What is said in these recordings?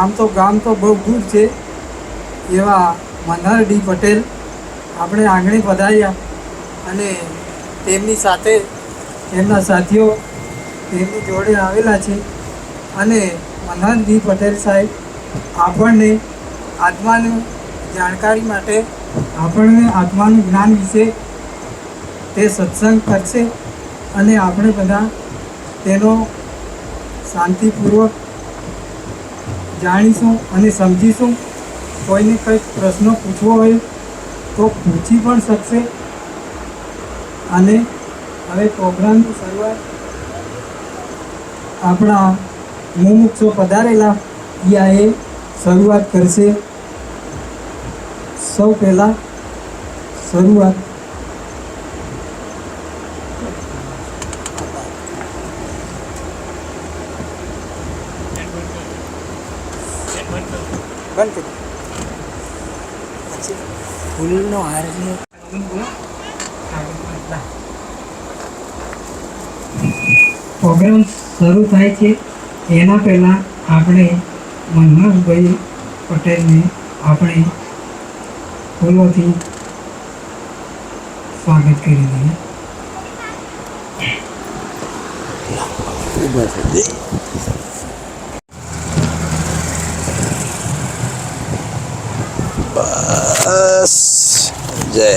આમ તો ગામ તો બહુ દૂર છે. એવા મનહર ડી પટેલ આપણે આંગણે પધાર્યા અને તેમની સાથે તેમના સાથીઓ તેમની જોડે આવેલા છે. અને મનહર ડી પટેલ સાહેબ આપણને આત્માનું જાણકારી માટે આપણને આત્માનું જ્ઞાન વિશે તે સત્સંગ કરશે અને આપણે બધા તેનો શાંતિપૂર્વક જાણીશું અને સમજીશું? કોઈને કંઈક પ્રશ્નો પૂછવો હોય તો પૂછી પણ શકશે. અને હવે પ્રોગ્રામની શરૂઆત. આપણા મુમુક્ષો પધારેલા. યાએ શરૂઆત કરશે. સૌ પહેલાં શરૂઆત બંધ કરી પછી ફૂલનો હાર પ્રોગ્રામ શરૂ થાય છે. એના પહેલાં આપણે મનહરભાઈ પટેલને આપણે ફૂલોથી સ્વાગત કરી દઈએ. જય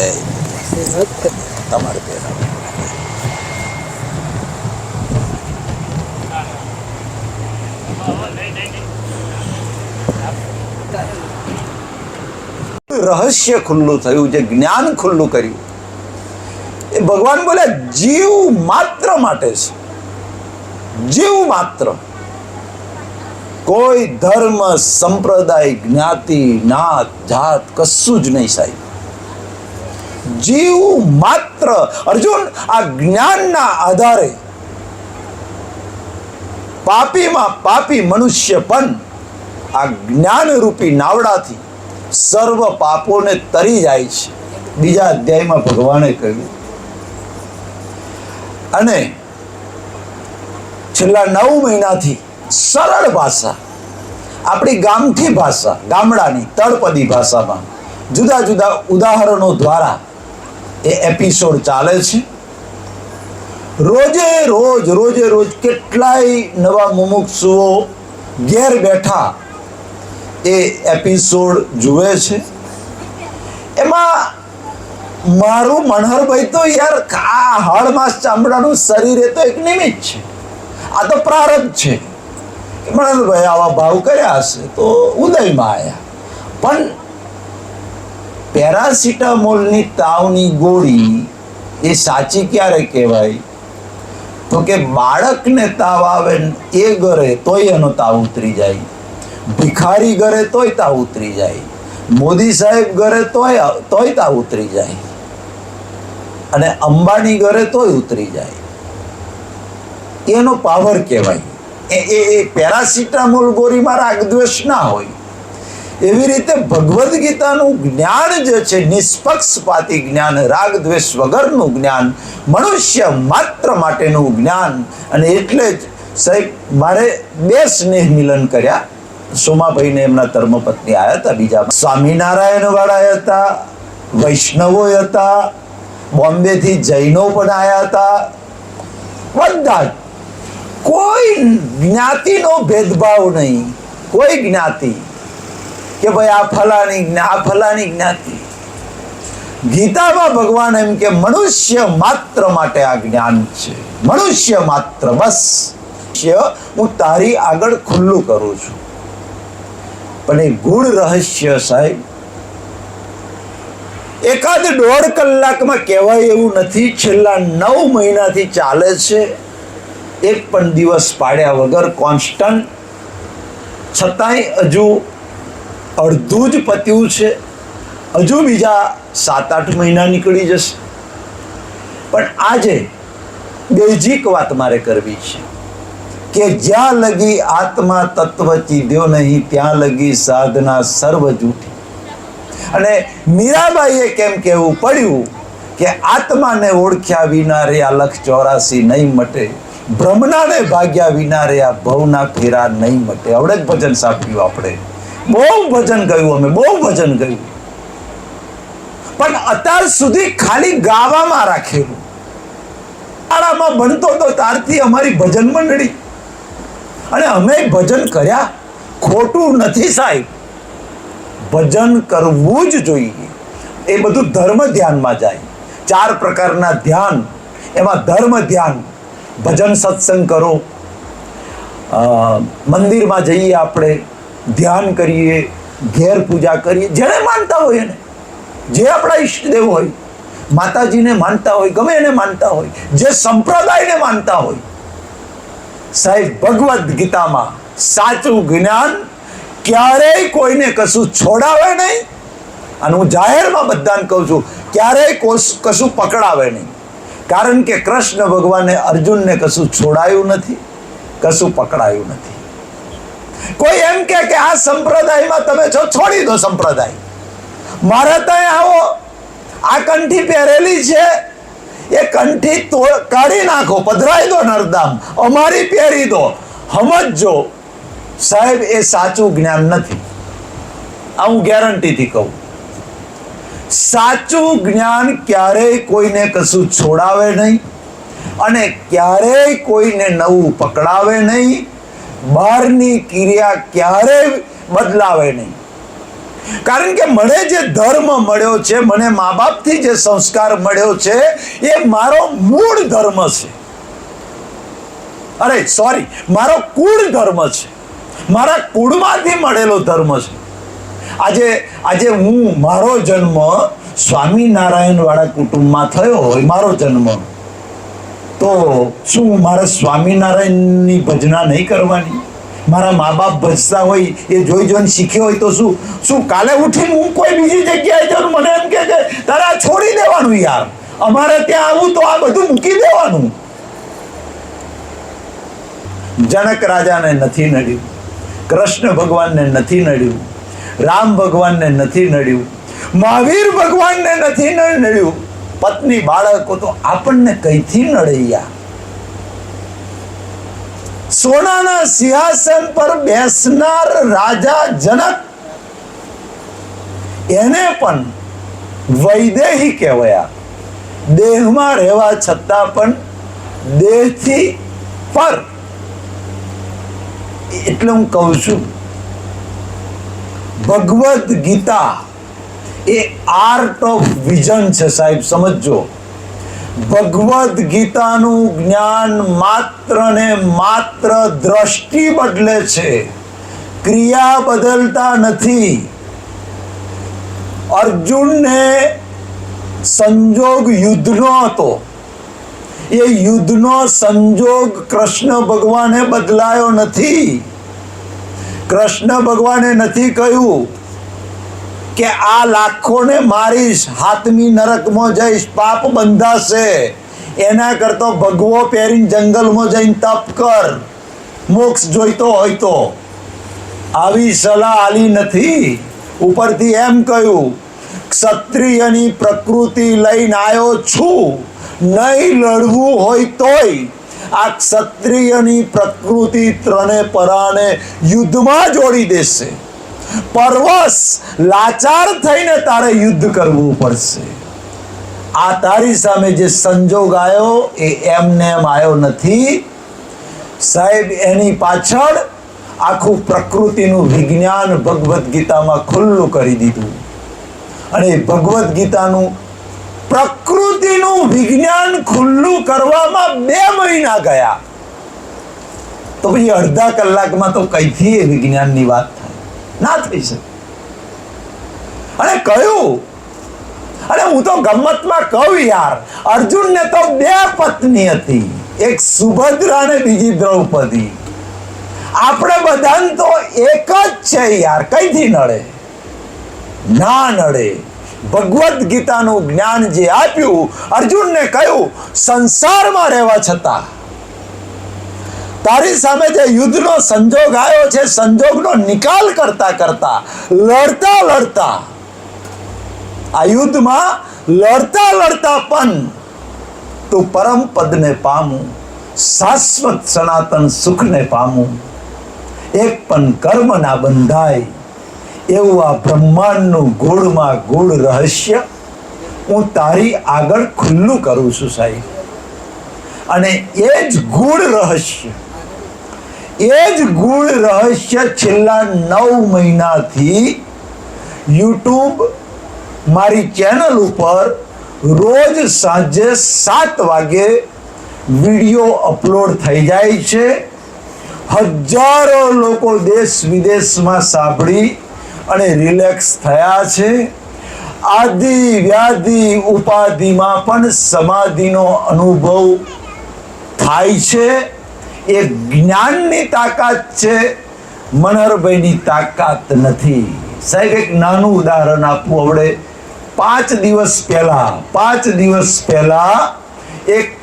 તમારે પહેરાવો રહસ્ય ખુલ્લું થયું જે જ્ઞાન ખુલ્લું કર્યું એ ભગવાન બોલે જીવ માત્ર માટે છે જીવ માત્ર કોઈ ધર્મ, સંપ્રદાય, જ્ઞાતિ, નાત, જાત કશું જ નહીં સાહેબ. જીવ માત્ર, અર્જુન, આ જ્ઞાનના આધારે પાપીમાં પાપી મનુષ્ય પણ આ જ્ઞાનરૂપી નાવડાથી સર્વ પાપોને તરી જાય છે. બીજા અધ્યાયમાં ભગવાને કહ્યું. અને છેલ્લા નવ મહિનાથી સરળ ભાષા. આપણી ગામઠી ભાષા, ગામડાની તળપદી ભાષામાં જુદા જુદા ઉદાહરણો દ્વારા એ એપિસોડ ચાલે છે. રોજે રોજ રોજે રોજ કેટલાય નવા મુમુક્ષુઓ ઘેર બેઠા એ એપિસોડ જુએ છે. એમાં મારું મનહરભાઈ તો યાર આ હળમાસ ચામડાનું શરીર એ તો એક નિમિત્ત છે. આ તો પ્રારંભ છે. મનહરભાઈ આવા ભાવ કર્યા હશે તો ઉદયમાં આવ્યા પણ પેરાસિટામોલની તાવની ગોળી એ સાચી ક્યારે કહેવાય? તો કે બાળકને તાવ આવે એ ઘરે તોય એનો તાવ ઉતરી જાય. ભિખારી ઘરે તોય તાવ ઉતરી જાય. મોદી સાહેબ ઘરે તોય તોય તાવ ઉતરી જાય. અને અંબાણી ઘરે તોય ઉતરી જાય. એનો પાવર કહેવાય. એ એ પેરાસિટામોલ ગોળીમાં રાગદ્વેષ ના હોય. એવી રીતે ભગવદ્ ગીતાનું જ્ઞાન જે છે, નિષ્પક્ષપાતી જ્ઞાન રાગ દ્વેષ વગરનું જ્ઞાન, મનુષ્ય માત્ર માટેનું જ્ઞાન, અને એટલે જ સાહેબ, મારે બે સ્નેહ મિલન કર્યા. સોમાભાઈને એમના ધર્મપત્ની આવ્યા હતા, બીજા સ્વામિનારાયણ વાળા હતા, વૈષ્ણવો હતા, બોમ્બેથી જૈનો પણ આવ્યા હતા. બધા. કોઈ જ્ઞાતિનો ભેદભાવ નહીં. કોઈ જ્ઞાતિ કે ભાઈ આ ફલાની આ ફલાની જ્ઞાતિ. ગીતામાં ભગવાન એમ કે મનુષ્ય માત્ર માટે આ જ્ઞાન છે. મનુષ્ય માત્ર બસ. હું તારી આગળ ખુલ્લું કરું છું. પણ એ ગુણ રહસ્ય સાહેબ. એકાદ દોઢ કલાકમાં કહેવાય એવું નથી, છેલ્લા નવ મહિનાથી ચાલે છે. એક પણ દિવસ પાડ્યા વગર કોન્સ્ટન્ટ. છતાંય હજુ અડધું જ પત્યું છે. હજુ બીજા સાત આઠ મહિના નીકળી જશે. પણ આજે બેઝિક વાત મારે કરવી છે કે જ્યાં લગી આત્મા તત્વ ચીધ્યો નહીં, ત્યાં લગી સાધના સર્વ જૂઠી. અને મીરાબાઈએ કેમ કહેવું પડ્યું કે આત્માને ઓળખ્યા વિના રે આ લખ ચોરાસી નહીં મટે. ભ્રમણાને ભાગ્યા વિના રે આ ભવના ફેરા નહીં મટે. આવડે જ ભજન સાંભળ્યું આપણે. બહુ ભજન ગયું અમે, બહુ ભજન ગયું. પણ અત્યાર સુધી ખાલી ગાવામાં રાખેલું. શાળામાં ભણતો તો તારથી અમારી ભજન મંડળી. અને અમે ભજન કર્યા. ખોટું નથી સાહેબ. ભજન કરવું જ જોઈએ. એ બધું ધર્મ ધ્યાનમાં જાય. ચાર પ્રકારના ધ્યાન. એમાં ધર્મ ધ્યાન ભજન સત્સંગ કરો. મંદિરમાં જઈએ આપણે, ધ્યાન કરીએ, ઘેર પૂજા કરીએ. જેને માનતા હોય એને. જે આપણા ઈષ્ટદેવ હોય, માતાજીને માનતા હોય, ગમે એને માનતા હોય, જે સંપ્રદાયને માનતા હોય. સાહેબ, ભગવદ્ ગીતામાં સાચું જ્ઞાન ક્યારેય કોઈને કશું છોડાવે નહીં. અને હું જાહેરમાં બધાને કહું છું, ક્યારેય કોશ કશું પકડાવે નહીં. કારણ કે કૃષ્ણ ભગવાને અર્જુનને કશું છોડાયું નથી, કશું પકડાયું નથી. કોઈ એમ કે આ સંપ્રદાયમાં તમે છો, છોડી દો સંપ્રદાય. મારે ત્યાં આવો, આ કંઠી પહેરેલી છે, એ કંઠી કાઢી નાખો, પધરાઈ દો નરદામ અમારી પહેરી દો સમજો સાહેબ, એ સાચું જ્ઞાન નથી. આ હું ગેરંટીથી કહું. સાચું જ્ઞાન ક્યારેય કોઈને કશું છોડાવે નહીં અને ક્યારેય કોઈને નવું પકડાવે નહીં. બહારની ક્રિયા ક્યારેય બદલાવે નહીં. કારણ કે મને જે ધર્મ મળ્યો છે, મને મા બાપથી જે સંસ્કાર મળ્યો છે, એ મારો મૂળ ધર્મ છે. અરે સોરી મારો કુળ ધર્મ છે. મારા કુળમાંથી મળેલો ધર્મ છે. આજે આજે હું મારો જન્મ સ્વામિનારાયણ વાળા કુટુંબમાં થયો હોય મારો જન્મ. તો શું મારે સ્વામિનારાયણની ભજના નહીં કરવાની? મારા મા બાપ ભજતા હોય એ જોઈ જોઈને શીખ્યો હોય તો શું? શું કાલે ઉઠીને હું કોઈ બીજી જગ્યાએ જાઉં? મને એમ કે છે, તારે છોડી દેવાનું યાર. અમારે ત્યાં આવું તો આ બધું મૂકી દેવાનું. જનક રાજાને નથી નડ્યું. કૃષ્ણ ભગવાનને નથી નડ્યું. રામ ભગવાનને નથી નડ્યું. મહાવીર ભગવાનને નથી નડ્યું. પત્ની, બાળકો તો આપણને કઈથી નડૈયા સોનાના સિંહાસન પર બેસનાર રાજા જનક. એને પણ વૈદેહી કહેવાયા. દેહમાં રહેવા છતાં પણ દેહથી પર. એટલે હું કહું છું ભગવદ્ ગીતા એ આર્ટ ઓફ વિઝન છે સાહેબ સમજો ભગવદ્ ગીતાનું જ્ઞાન માત્ર ને માત્ર દ્રષ્ટિ બદલે છે. ક્રિયા બદલતા નથી. અર્જુનને સંજોગ યુદ્ધનો હતો. એ યુદ્ધનો સંજોગ કૃષ્ણ ભગવાને બદલાયો નથી. કૃષ્ણ ભગવાને નથી કહ્યું કે આ લાખોને મારીશ હાથમી નરકમાં જઈશ, પાપ બંધાશે. એના કરતો ભગવો પહેરીને જંગલમાં જઈને તપ કર. મોક્ષ જોઈતો હોય તો. આવી સલાહ આલી નથી. ઉપરથી એમ કહ્યું, ક્ષત્રિયની પ્રકૃતિ લઈને આવ્યો છું. નહીં લડવું હોય તોય આ ક્ષત્રિયની પ્રકૃતિ ત્રણે પરાને યુદ્ધમાં જોડી દેશે. પરવશ લાચાર થઈને તારે યુદ્ધ કરવું પડશે. આ તારી સામે જે સંજોગ આવ્યો એ એમને એમ આવ્યો નથી. સાહેબ, એની પાછળ આખું પ્રકૃતિનું વિજ્ઞાન ભગવદ્ ગીતામાં ખુલ્લું કરી દીધું. અને ભગવદ્ ગીતાનું પ્રકૃતિનું વિજ્ઞાન ખુલ્લું કરવામાં બે મહિના ગયા. તો પછી અડધા કલાકમાં તો કઈથી એ વિજ્ઞાનની વાત થાય? ના થઈ શકે. અને કયું અને હું તો ગમતમાં કહું યાર, અર્જુનને તો બે પત્ની હતી, એક સુભદ્રા અને બીજી દ્રૌપદી. આપણે બધાને તો એક જ છે યાર, કઈથી નડે? ના નડે. ભગવદ્ ગીતાનું જ્ઞાન જે આપ્યું, અર્જુનને કહ્યું, સંસારમાં રહેવા છતાં. તારી સામે જે યુદ્ધનો સંજોગ આવ્યો છે, સંજોગનો નિકાલ કરતા કરતા, લડતા લડતા, આ યુદ્ધમાં લડતા લડતા પણ તું પરમ પદને પામું, શાશ્વત સનાતન સુખને પામું. એક પણ કર્મ ના બંધાય એવું આ બ્રહ્માંડનું ગુણમાં ગુણ રહસ્ય હું તારી આગળ ખુલ્લું કરું છું સાહેબ. અને એ જ ગુણ રહસ્ય, એ જ ગુણ રહસ્ય છેલ્લા નવ મહિનાથી યુટ્યુબ મારી ચેનલ ઉપર રોજ સાંજે સાત વાગે વીડિયો અપલોડ થઈ જાય છે. હજારો લોકો દેશ વિદેશમાં સાંભળી અને રિલેક્સ થયા છે. આદિ, વ્યાધિ, ઉપાધિમાં પણ સમાધિનો અનુભવ થાય છે. એ જ્ઞાનની તાકાત છે. મનહરભાઈની તાકાત નથી. સાહેબ, એક નાનું ઉદાહરણ આપવું આપણે. પાંચ દિવસ પહેલા, પાંચ દિવસ પહેલા એક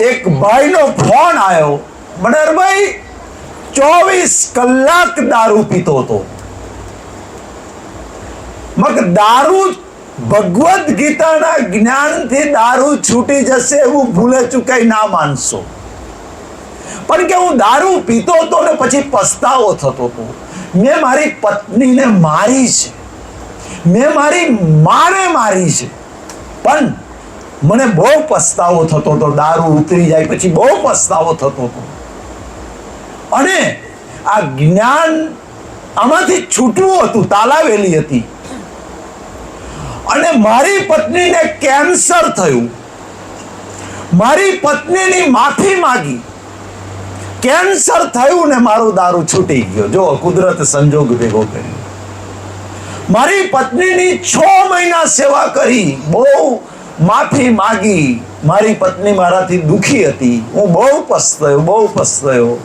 એક ભાઈનો ફોન આવ્યો. મનહરભાઈ, ચોવીસ કલાક દારૂ પીતો હતો. મગ દારૂ ભગવદ્ ગીતાના જ્ઞાનથી દારૂ છૂટી જશે એવું ભૂલે ચૂકાઈ ના માનશો. પણ કે હું દારૂ પીતો હતો ને પછી પસ્તાવો થતો હતો. મેં મારી પત્નીને મારી છે. મેં મારી માને મારી છે. પણ મને બહુ પસ્તાવો થતો હતો. દારૂ ઉતરી જાય પછી બહુ પસ્તાવો થતો હતો. અને આ જ્ઞાન આમાંથી છૂટવું હતું, તાલાવેલી હતી. અને મારી પત્નીને કેન્સર થયું. મારી પત્નીની માફી માગી. કેન્સર થયું ને મારું દારૂ છૂટી ગયો. જો, કુદરત સંજોગ ભેગો કર્યો. મારી પત્નીની છ મહિના સેવા કરી, બહુ માફી માગી. મારી પત્ની મારાથી દુખી હતી. હું બહુ પસ્તાયો બહુ પસ્તાયો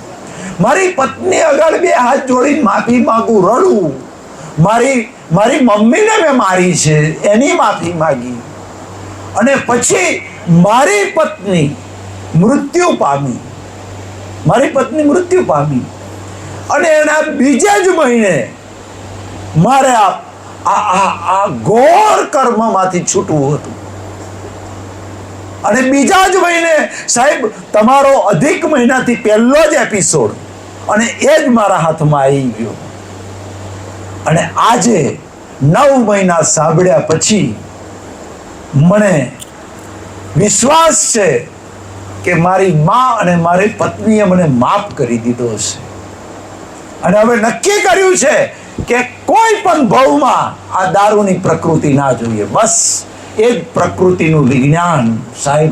મારી પત્ની આગળ બે હાથ જોડી માફી માગું રડું. મારી મારી મમ્મીને મેં મારી છે એની માફી માગી. અને પછી મારી પત્ની મૃત્યુ પામી. મારી પત્ની મૃત્યુ પામી. અને એના બીજા જ મહિને મારે આ આ ઘોર કર્મમાંથી છૂટવું હતું. અને બીજા જ મહિને સાહેબ, તમારો અધિક મહિનાથી પહેલો જ એપિસોડ અને એ જ મારા હાથમાં આવી ગયો. અને આજે નવ મહિના સાંભળ્યા પછી મને વિશ્વાસ છે કે મારી મા અને મારી પત્નીએ મને માફ કરી દીધો છે અને હવે નક્કી કર્યું છે કે કોઈ પણ ભવમાં આ દારૂની પ્રકૃતિ ના જોઈએ. બસ એ જ પ્રકૃતિનું વિજ્ઞાન સાહેબ.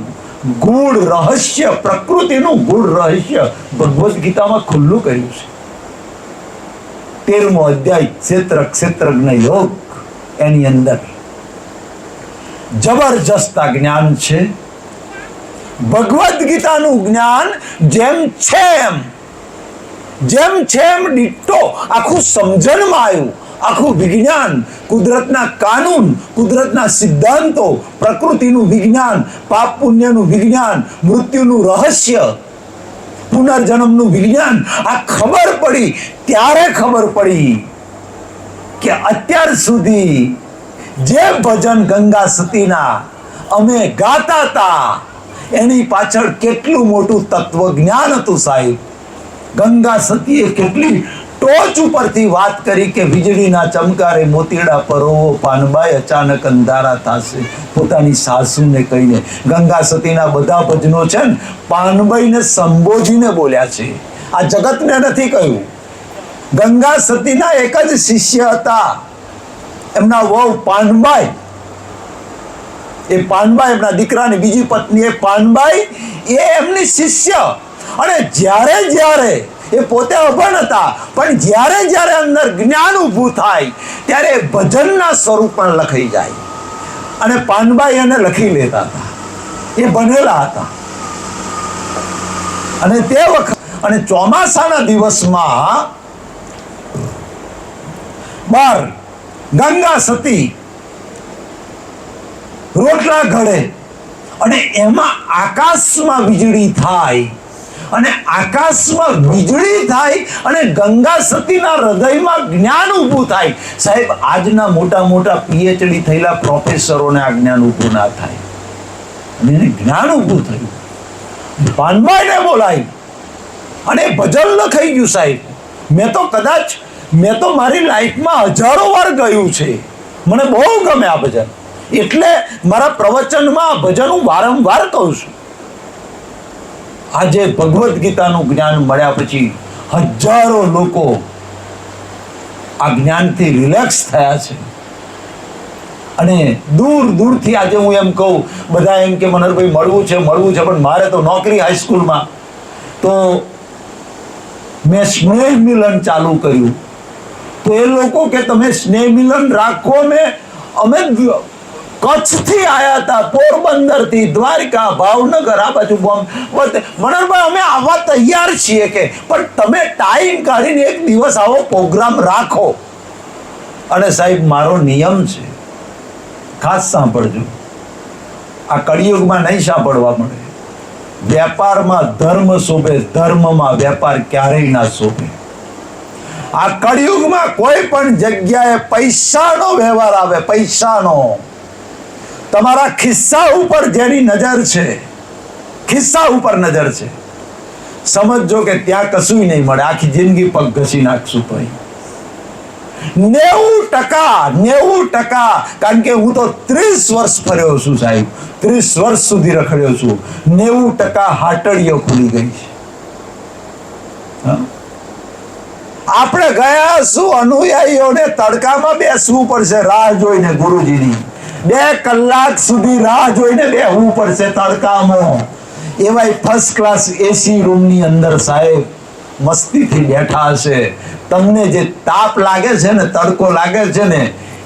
ગુણ રહસ્ય, પ્રકૃતિનું ગુણ રહસ્ય ભગવદ્ ગીતામાં ખુલ્લું કર્યું છે. તેરમો અધ્યાય ક્ષેત્ર, ક્ષેત્રજ્ઞ યોગ. એની અંદર. જબરજસ્ત જ્ઞાન છે. ભગવદ્ ગીતાનું જ્ઞાન જેમ છે એમ જેમ છે એમ ડિટ્ટો આખું સમજણમાં આવ્યું. આખું વિજ્ઞાન, કુદરતના કાનૂન, કુદરતના સિદ્ધાંતો, પ્રકૃતિનું વિજ્ઞાન, પાપ પુણ્યનું વિજ્ઞાન, મૃત્યુનું રહસ્ય, પુનર્જન્મનું વિજ્ઞાન. આ ખબર પડી. ત્યારે ખબર પડી. કે અત્યાર સુધી જે ભજન ગંગા સતીના અમે ગાતા હતા, એની પાછળ કેટલું મોટું તત્વજ્ઞાન હતું સાહેબ? ગંગા સતીએ કેટલી ટોચ ઉપરથી વાત કરી કે વીજળીના ચમકારે મોતીડા પરોવો પાનબાઈ અચાનક અંધારા થશે. પોતાની સાસુને કહીને, ગંગા સતીના બધા ભજનો છે ને, પાનબાઈને સંબોધીને બોલ્યા છે. આ જગતને નથી કહ્યું. ગંગા સતીના એક જ શિષ્ય હતા. એમના વહુ પાનબાઈ. એ પાનબાઈ એમના દીકરાની બીજી પત્ની એ પાનબાઈ, એ એમની શિષ્ય. અને જ્યારે જ્યારે એ પોતે અભણ હતા, પણ જ્યારે જ્યારે અંદર જ્ઞાન ઊભું થાય, ત્યારે ભજનના ભજનના સ્વરૂપમાં લખાઈ જાય. અને પાનબાઈ એને લખી લેતા હતા. એ બનેલા હતા. અને તે વખત અને ચોમાસાના દિવસમાં બાર, ગંગા સતી, રોટલા ઘડે. અને એમાં આકાશમાં વીજળી થાય. અને આકાશમાં વીજળી થાય અને ગંગા સતીના હૃદયમાં જ્ઞાન ઊભું થાય. સાહેબ, આજના મોટા મોટા પીએચડી થયેલા પ્રોફેસરોને આ જ્ઞાન ઊભું ના થાય. અને એને જ્ઞાન ઊભું થયું. ભાનભાઈને બોલાય. અને ભજન લખાઈ ગયું સાહેબ. મેં તો કદાચ મેં તો મારી લાઈફમાં હજારો વાર ગયું છે. મને બહુ ગમે આ ભજન. એટલે મારા પ્રવચનમાં ભજન હું વારંવાર કહું છું. આજે ભગવદ્ ગીતાનું જ્ઞાન મળ્યા પછી હજારો લોકો આ જ્ઞાનથી રિલેક્સ થયા છે. અને દૂર દૂરથી આજે હું એમ કહું, બધા એમ કે મનોહરભાઈ મળવું છે મળવું છે, પણ મારે તો નોકરી હાઈસ્કૂલમાં. તો મેં સ્નેહ મિલન ચાલુ કર્યું. તો એ લોકો કે તમે સ્નેહ મિલન રાખો મેં અમે કચ્છથી આયા હતા, પોરબંદરથી, દ્વારકા, ભાવનગર, આ બાજુ મનોહરભાઈ, અમે આવવા તૈયાર છીએ કે, પણ તમે ટાઈમ કાઢીને એક દિવસ આવો પ્રોગ્રામ રાખો. અને સાહેબ, મારો નિયમ છે, ખાસ સાંભળજો. આ કળિયુગમાં નહીં સાંભળવા મળે. વેપારમાં ધર્મ શોભે, ધર્મમાં વેપાર ક્યારેય ના શોભે. આ કળિયુગમાં કોઈ પણ જગ્યાએ પૈસાનો વ્યવહાર આવે, પૈસાનો. તમારા ખિસ્સા ઉપર જેની નજર છે, ખિસ્સા ઉપર નજર છે. સમજજો કે ત્યાં કશું નહીં મળે, આખી જિંદગી પગ ઘસી નાખશું ભાઈ. નેવું ટકા નેવું ટકા, કારણ કે હું તો ત્રીસ વર્ષ ફર્યો છું સાહેબ, ત્રીસ વર્ષ સુધી રખડ્યો છું. નેવું ટકા હાટડીઓ ખુલી ગઈ છે. હા? આપણે ગયા શું? અનુયાયીઓને તડકામાં બેસવું પડશે, રાહ જોઈને ગુરુજીની. બે કલાક સુધી રાહ જોઈને બેસવું પડશે તડકામાં. એવાય ફર્સ્ટ ક્લાસ એસી રૂમની અંદર સાહેબ મસ્તીથી બેઠા હશે. તમને જે તાપ લાગે છે ને, તડકો લાગે છે ને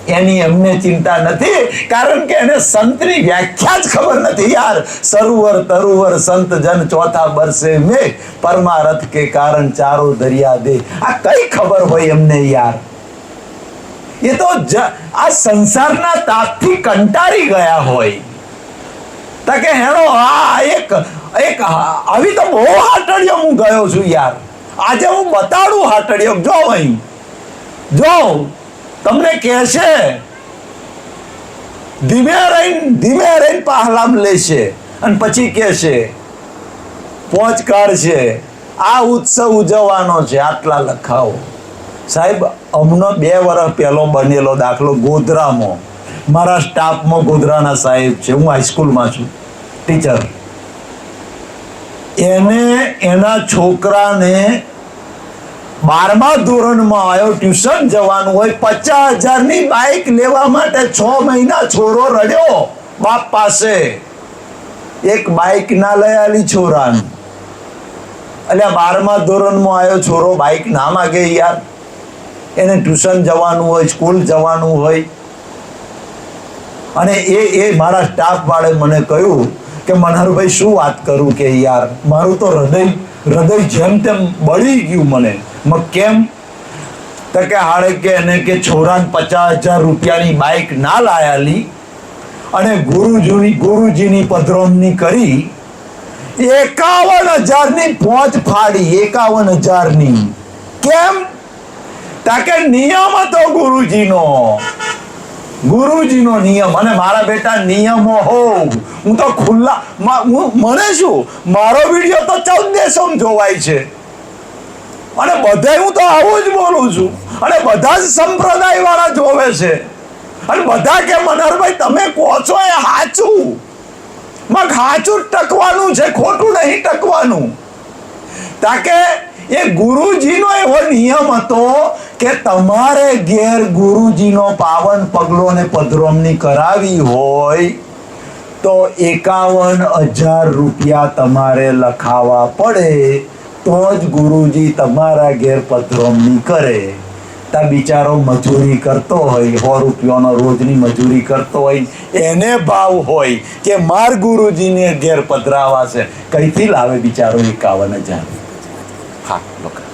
એની એમને ચિંતા નથી, કારણ કે એને સંતની વ્યાખ્યા જ ખબર નથી યાર. સરોવર, તરુવર સંત જન ચોથા બરસે મે પરમારથ કે કારણ ચારો દરિયા દે. આ કઈ ખબર હોય એમને યાર? એ તો આ સંસારના તાપથી કંટાળી ગયા હોય. તકે હેણો આ એક એક, આવી તો બહુ હાટડીઓ હું ગયો છું યાર. આજે હું બતાડું હાટડીઓ, જો અહીં. જો. તમને કહેશે ધીમે રહીને ધીમે રહીને પાહલામ લેશે અને પછી કહેશે પોંચ કાઢશે આ ઉત્સવ ઉજવવાનો છે. આટલા લખાવો સાહેબ અમનો બે વર્ષ પહેલો બનેલો દાખલો ગોધરામાં. મારા સ્ટાફમાં ગોધરાના સાહેબ છે. હું હાઈસ્કૂલમાં છું. ટીચર. એને એના છોકરાને બારમા ધોરણમાં આવ્યો. ટ્યુશન જવાનું હોય. પચાસ હજારની બાઇક લેવા માટે છ મહિના છોરો રડ્યો. બાપ પાસે એક બાઇક ના લઈ આલી છોરાને. એટલે બારમા ધોરણમાં આવ્યો છોરો બાઇક ના માગે યાર. એને ટ્યુશન જવાનું હોય, સ્કૂલ જવાનું હોય. અને એ એ મારા સ્ટાફ વાળે મને કહ્યું કે મનહરભાઈ શું વાત કરું કે યાર, મારું તો હૃદય હૃદય જેમ તેમ બળી ગયું મને. મ કેમ? તો કે હાડે કે એને કે છોરાને પચાસ હજાર રૂપિયાની બાઇક ના લાયાલી અને ગુરુજીની ગુરુજીની પધરોમની કરી એકાવન હજારની પહોંચ ફાડી, એકાવન હજારની. કેમ? તાકે નિયમ હતો ગુરુજીનો. ગુરુજીનો નિયમ. અને મારા બેટા નિયમો હો. હું તો ખુલ્લા મને શું? મારો વીડિયો તો ચૌદ દેશોમાં જોવાય છે. અને બધાય હું તો આવું જ બોલું છું. અને બધા જ સંપ્રદાય વાળા જોવે છે. અને બધા કે, મનહરભાઈ, તમે કહો છો એ સાચું મગ સાચું ટકવાનું છે, ખોટું નહીં ટકવાનું. તાકે એ ગુરુજીનો એવો નિયમ હતો કે તમારે ઘેર ગુરુજીનો પાવન પગલો ને પધરોમણી કરાવી હોય, તો એકાવન હજાર રૂપિયા તમારે લખાવા પડે. તો જ ગુરુજી તમારા ઘેર પધરોમણી કરે. તા બિચારો મજૂરી કરતો હોય, સો રૂપિયાનો રોજની મજૂરી કરતો હોય, એને ભાવ હોય કે માર ગુરુજીને ઘેર પધરાવા છે કઈથી લાવે બિચારો એકાવન હજાર? હા લોકો